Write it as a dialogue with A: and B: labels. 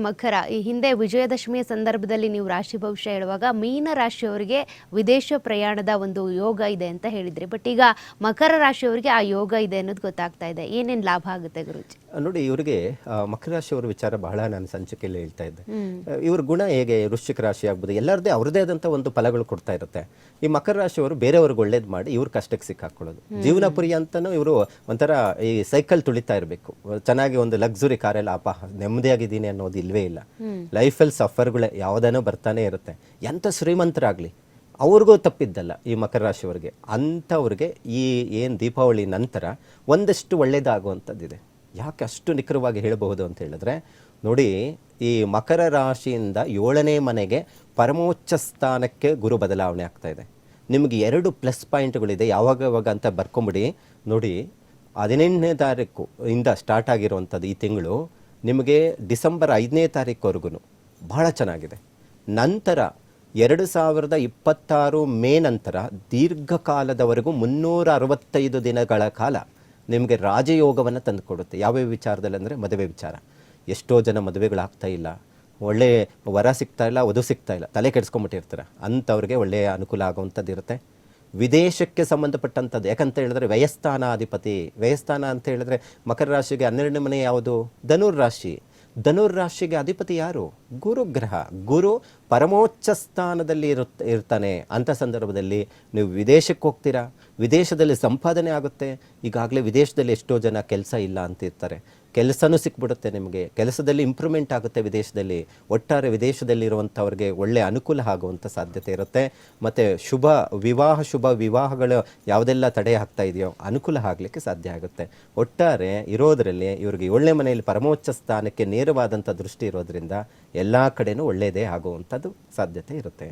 A: ಮಕರ. ಈ ಹಿಂದೆ ವಿಜಯದಶಮಿಯ ಸಂದರ್ಭದಲ್ಲಿ ನೀವು ರಾಶಿ ಭವಿಷ್ಯ ಹೇಳುವಾಗ ಮೀನ ರಾಶಿಯವರಿಗೆ ವಿದೇಶ ಪ್ರಯಾಣದ ಒಂದು ಯೋಗ ಇದೆ ಅಂತ ಹೇಳಿದ್ರಿ. ಬಟ್ ಈಗ ಮಕರ ರಾಶಿಯವರಿಗೆ ಆ ಯೋಗ ಇದೆ ಅನ್ನೋದು ಗೊತ್ತಾಗ್ತಾ ಇದೆ. ಏನೇನ್ ಲಾಭ ಆಗುತ್ತೆ ಗುರುಜಿ?
B: ನೋಡಿ ಇವರಿಗೆ ಮಕರ ರಾಶಿಯವರ ವಿಚಾರ ಬಹಳ ನಾನು ಸಂಚಿಕೆಯಲ್ಲಿ ಹೇಳ್ತಾ ಇದ್ದೆ. ಇವ್ರ ಗುಣ ಹೇಗೆ ವೃಶ್ಚಿಕ ರಾಶಿ ಆಗ್ಬೋದು ಎಲ್ಲರದೇ ಅವ್ರದೇ ಆದಂಥ ಒಂದು ಫಲಗಳು ಕೊಡ್ತಾ ಇರುತ್ತೆ. ಈ ಮಕರ ರಾಶಿಯವರು ಬೇರೆಯವ್ರಿಗೆ ಒಳ್ಳೇದು ಮಾಡಿ ಇವ್ರ ಕಷ್ಟಕ್ಕೆ ಸಿಕ್ಕಾಕೊಳ್ಳೋದು. ಜೀವನ ಪರ್ಯಂತನೂ ಇವರು ಒಂಥರ ಈ ಸೈಕಲ್ ತುಳಿತಾ ಇರಬೇಕು. ಚೆನ್ನಾಗಿ ಒಂದು ಲಕ್ಸುರಿ ಕಾರೆಲ್ಲ ಅಪ ನೆಮ್ಮದಿಯಾಗಿದ್ದೀನಿ ಅನ್ನೋದು ಇಲ್ವೇ ಇಲ್ಲ. ಲೈಫಲ್ಲಿ ಸಫರ್ಗಳೇ ಯಾವುದೇನೋ ಬರ್ತಾನೆ ಇರುತ್ತೆ. ಎಂಥ ಶ್ರೀಮಂತರಾಗಲಿ. ಅವ್ರಿಗೂ ತಪ್ಪಿದ್ದಲ್ಲ ಈ ಮಕರ ರಾಶಿಯವರಿಗೆ. ಅಂಥವ್ರಿಗೆ ಈ ಏನು ದೀಪಾವಳಿ ನಂತರ ಒಂದಷ್ಟು ಒಳ್ಳೇದಾಗುವಂಥದ್ದಿದೆ. ಯಾಕೆ ಅಷ್ಟು ನಿಖರವಾಗಿ ಹೇಳಬಹುದು ಅಂತ ಹೇಳಿದ್ರೆ ನೋಡಿ ಈ ಮಕರ ರಾಶಿಯಿಂದ ಏಳನೇ ಮನೆಗೆ ಪರಮೋಚ್ಚ ಸ್ಥಾನಕ್ಕೆ ಗುರು ಬದಲಾವಣೆ ಆಗ್ತಾ ಇದೆ. ನಿಮಗೆ ಎರಡು ಪ್ಲಸ್ ಪಾಯಿಂಟ್ಗಳಿದೆ. ಯಾವಾಗ ಯಾವಾಗ ಅಂತ ಬರ್ಕೊಂಬಿಡಿ. ನೋಡಿ ಹದಿನೆಂಟನೇ ತಾರೀಕು ಇಂದ ಸ್ಟಾರ್ಟ್ ಆಗಿರುವಂಥದ್ದು ಈ ತಿಂಗಳು ನಿಮಗೆ ಡಿಸೆಂಬರ್ ಐದನೇ ತಾರೀಕುವರೆಗೂ ಬಹಳ ಚೆನ್ನಾಗಿದೆ. ನಂತರ ಎರಡು ಸಾವಿರದ ಇಪ್ಪತ್ತಾರು ಮೇ ನಂತರ ದೀರ್ಘಕಾಲದವರೆಗೂ ಮುನ್ನೂರ ಅರವತ್ತೈದು ದಿನಗಳ ಕಾಲ ನಿಮಗೆ ರಾಜಯೋಗವನ್ನು ತಂದುಕೊಡುತ್ತೆ. ಯಾವ್ಯಾವ ವಿಚಾರದಲ್ಲಿ ಅಂದರೆ ಮದುವೆ ವಿಚಾರ. ಎಷ್ಟೋ ಜನ ಮದುವೆಗಳಾಗ್ತಾ ಇಲ್ಲ. ಒಳ್ಳೆ ವರ ಸಿಗ್ತಾ ಇಲ್ಲ, ವಧು ಸಿಗ್ತಾ ಇಲ್ಲ. ತಲೆ ಕೆಡಿಸ್ಕೊಂಬಿಟ್ಟಿರ್ತಾರೆ. ಅಂಥವ್ರಿಗೆ ಒಳ್ಳೆಯ ಅನುಕೂಲ ಆಗುವಂಥದ್ದು ಇರುತ್ತೆ ವಿದೇಶಕ್ಕೆ ಸಂಬಂಧಪಟ್ಟಂಥದ್ದು. ಯಾಕಂತ ಹೇಳಿದ್ರೆ ವ್ಯಯಸ್ಥಾನಾಧಿಪತಿ, ವ್ಯಯಸ್ಥಾನ ಅಂತ ಹೇಳಿದ್ರೆ ಮಕರ ರಾಶಿಗೆ ಹನ್ನೆರಡನೇ ಮನೆ ಯಾವುದು? ಧನುರ್ ರಾಶಿ. ಧನುರ್ ರಾಶಿಗೆ ಅಧಿಪತಿ ಯಾರು? ಗುರು ಗ್ರಹ. ಗುರು ಪರಮೋಚ್ಚ ಸ್ಥಾನದಲ್ಲಿ ಇರುತ್ತ ಇರ್ತಾನೆ. ಅಂಥ ಸಂದರ್ಭದಲ್ಲಿ ನೀವು ವಿದೇಶಕ್ಕೆ ಹೋಗ್ತೀರಾ? ವಿದೇಶದಲ್ಲಿ ಸಂಪಾದನೆ ಆಗುತ್ತೆ. ಈಗಾಗಲೇ ವಿದೇಶದಲ್ಲಿ ಎಷ್ಟೋ ಜನ ಕೆಲಸ ಇಲ್ಲ ಅಂತ ಇರ್ತಾರೆ. ಕೆಲಸನೂ ಸಿಕ್ಬಿಡುತ್ತೆ ನಿಮಗೆ. ಕೆಲಸದಲ್ಲಿ ಇಂಪ್ರೂವ್ಮೆಂಟ್ ಆಗುತ್ತೆ ವಿದೇಶದಲ್ಲಿ. ಒಟ್ಟಾರೆ ವಿದೇಶದಲ್ಲಿರುವಂಥವ್ರಿಗೆ ಒಳ್ಳೆ ಅನುಕೂಲ ಆಗುವಂಥ ಸಾಧ್ಯತೆ ಇರುತ್ತೆ. ಮತ್ತು ಶುಭ ವಿವಾಹ, ಶುಭ ವಿವಾಹಗಳು ಯಾವುದೆಲ್ಲ ತಡೆ ಆಗ್ತಾ ಇದೆಯೋ ಅನುಕೂಲ ಆಗಲಿಕ್ಕೆ ಸಾಧ್ಯ ಆಗುತ್ತೆ. ಒಟ್ಟಾರೆ ಇರೋದರಲ್ಲಿ ಇವರಿಗೆ ಒಳ್ಳೆ ಮನೆಯಲ್ಲಿ ಪರಮೋಚ್ಚ ಸ್ಥಾನಕ್ಕೆ ನೇರವಾದಂಥ ದೃಷ್ಟಿ ಇರೋದ್ರಿಂದ ಎಲ್ಲ ಕಡೆನೂ ಒಳ್ಳೆಯದೇ ಆಗುವಂಥದ್ದು ಸಾಧ್ಯತೆ ಇರುತ್ತೆ.